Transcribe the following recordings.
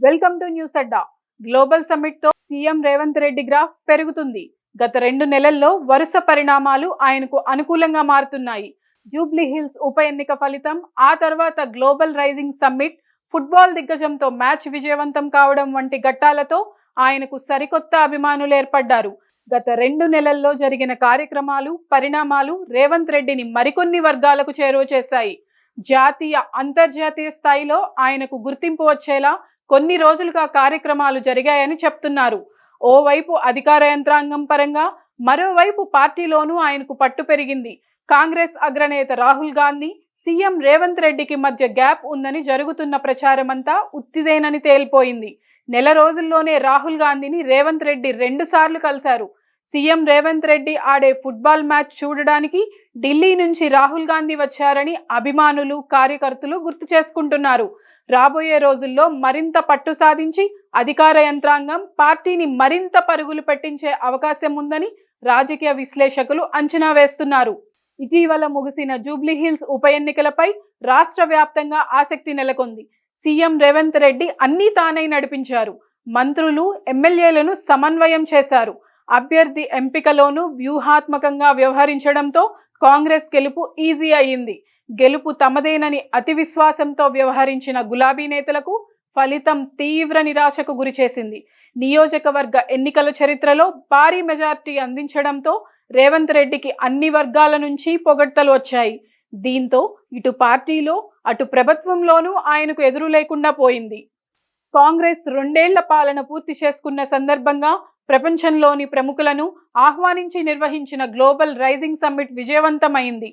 Welcome to news Adda. Global సమ్మిట్తో CM Revanth Reddy graph పెరుగుతుంది. గత రెండు నెలల్లో వరుస పరిణామాలు ఆయనకు అనుకూలంగా మారుతున్నాయి. జూబ్లీ హిల్స్ ఉప ఎన్నిక ఫలితం ఆ తర్వాత గ్లోబల్ రైజింగ్ సమ్మిట్ ఫుట్బాల్ దిగ్గజంతో మ్యాచ్ విజయవంతం కావడం వంటి ఘట్టాలతో ఆయనకు సరికొత్త అభిమానులు ఏర్పడ్డారు. గత రెండు నెలల్లో జరిగిన కార్యక్రమాలు పరిణామాలు రేవంత్ రెడ్డిని మరికొన్ని వర్గాలకు చేరువ చేశాయి. జాతీయ అంతర్జాతీయ స్థాయిలో ఆయనకు గుర్తింపు వచ్చేలా కొన్ని రోజులుగా కార్యక్రమాలు జరిగాయని చెప్తున్నారు. ఓవైపు అధికార యంత్రాంగం పరంగా మరోవైపు పార్టీలోనూ ఆయనకు పట్టు పెరిగింది. కాంగ్రెస్ అగ్రనేత రాహుల్ గాంధీ సీఎం రేవంత్ రెడ్డికి మధ్య గ్యాప్ ఉందని జరుగుతున్న ప్రచారమంతా ఉత్తిదేనని తేలిపోయింది. నెల రోజుల్లోనే రాహుల్ గాంధీని రేవంత్ రెడ్డి రెండుసార్లు కలిశారు. సీఎం రేవంత్ రెడ్డి ఆడే ఫుట్బాల్ మ్యాచ్ చూడడానికి ఢిల్లీ నుంచి రాహుల్ గాంధీ వచ్చారని అభిమానులు కార్యకర్తలు గుర్తు చేసుకుంటున్నారు. రాబోయే రోజుల్లో మరింత పట్టు సాధించి అధికార యంత్రాంగం పార్టీని మరింత పరుగులు పెట్టించే అవకాశం ఉందని రాజకీయ విశ్లేషకులు అంచనా వేస్తున్నారు. ఇటీవల ముగిసిన జూబ్లీహిల్స్ ఉప ఎన్నికలపై రాష్ట్ర వ్యాప్తంగా ఆసక్తి నెలకొంది. సీఎం రేవంత్ రెడ్డి అన్నీ తానై నడిపించారు. మంత్రులు ఎమ్మెల్యేలను సమన్వయం చేశారు. అభ్యర్థి ఎంపికలోనూ వ్యూహాత్మకంగా వ్యవహరించడంతో కాంగ్రెస్ గెలుపు ఈజీ అయింది గెలుపు తమదేనని అతి విశ్వాసంతో వ్యవహరించిన గులాబీ నేతలకు ఫలితం తీవ్ర నిరాశకు గురిచేసింది నియోజకవర్గ ఎన్నికల చరిత్రలో భారీ మెజార్టీ అందించడంతో రేవంత్ రెడ్డికి అన్ని వర్గాల నుంచి పొగడ్తలు వచ్చాయి. దీంతో ఇటు పార్టీలో అటు ప్రభుత్వంలోనూ ఆయనకు ఎదురు లేకుండా పోయింది. కాంగ్రెస్ రెండేళ్ళ పాలన పూర్తి చేసుకున్న సందర్భంగా ప్రపంచంలోని ప్రముఖులను ఆహ్వానించి నిర్వహించిన గ్లోబల్ రైజింగ్ సమ్మిట్ విజయవంతమైంది.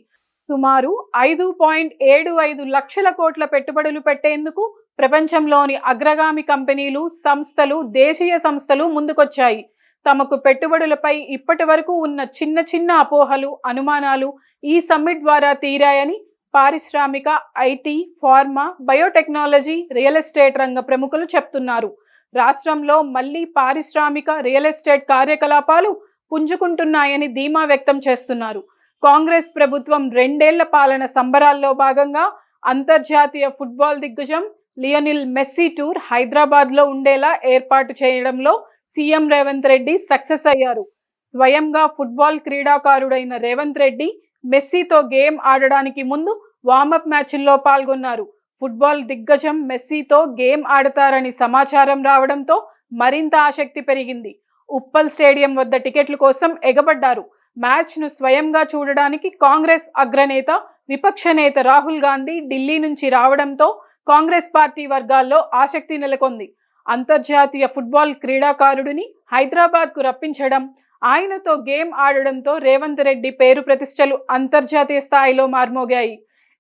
సుమారు ఐదు పాయింట్ ఏడు ఐదు లక్షల కోట్ల పెట్టుబడులు పెట్టేందుకు ప్రపంచంలోని అగ్రగామి కంపెనీలు సంస్థలు దేశీయ సంస్థలు ముందుకొచ్చాయి. తమకు పెట్టుబడులపై ఇప్పటి వరకు ఉన్న చిన్న చిన్న అపోహలు అనుమానాలు ఈ సమ్మిట్ ద్వారా తీరాయని పారిశ్రామిక IT pharma biotechnology real estate రంగ ప్రముఖులు చెప్తున్నారు. రాష్ట్రంలో మళ్ళీ పారిశ్రామిక రియల్ ఎస్టేట్ కార్యకలాపాలు పుంజుకుంటున్నాయని ధీమా వ్యక్తం చేస్తున్నారు. కాంగ్రెస్ ప్రభుత్వం రెండేళ్ళ పాలన సంబరాల్లో భాగంగా అంతర్జాతీయ ఫుట్బాల్ దిగ్గజం లియోనిల్ మెస్సీ టూర్ హైదరాబాద్లో ఉండేలా ఏర్పాటు చేయడంలో సీఎం రేవంత్ రెడ్డి సక్సెస్ అయ్యారు. స్వయంగా ఫుట్బాల్ క్రీడాకారుడైన రేవంత్ రెడ్డి మెస్సీతో గేమ్ ఆడడానికి ముందు వార్మప్ మ్యాచ్ల్లో పాల్గొన్నారు. ఫుట్బాల్ దిగ్గజం మెస్సీతో గేమ్ ఆడతారని సమాచారం రావడంతో మరింత ఆసక్తి పెరిగింది. ఉప్పల్ స్టేడియం వద్ద టికెట్ల కోసం ఎగబడ్డారు. మ్యాచ్ను స్వయంగా చూడడానికి కాంగ్రెస్ అగ్రనేత విపక్ష నేత రాహుల్ గాంధీ ఢిల్లీ నుంచి రావడంతో కాంగ్రెస్ పార్టీ వర్గాల్లో ఆసక్తి నెలకొంది. అంతర్జాతీయ ఫుట్బాల్ క్రీడాకారుడిని హైదరాబాద్కు రప్పించడం ఆయనతో గేమ్ ఆడడంతో రేవంత్ రెడ్డి పేరు ప్రతిష్టలు అంతర్జాతీయ స్థాయిలో మార్మోగాయి.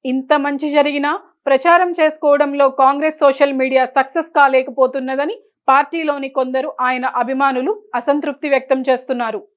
ఇంత మంచి జరిగినా ప్రచారం చేసుకోవడంలో కాంగ్రెస్ సోషల్ మీడియా సక్సెస్ కాలేకపోతున్నదని పార్టీలోని కొందరు ఆయన అభిమానులు అసంతృప్తి వ్యక్తం చేస్తున్నారు.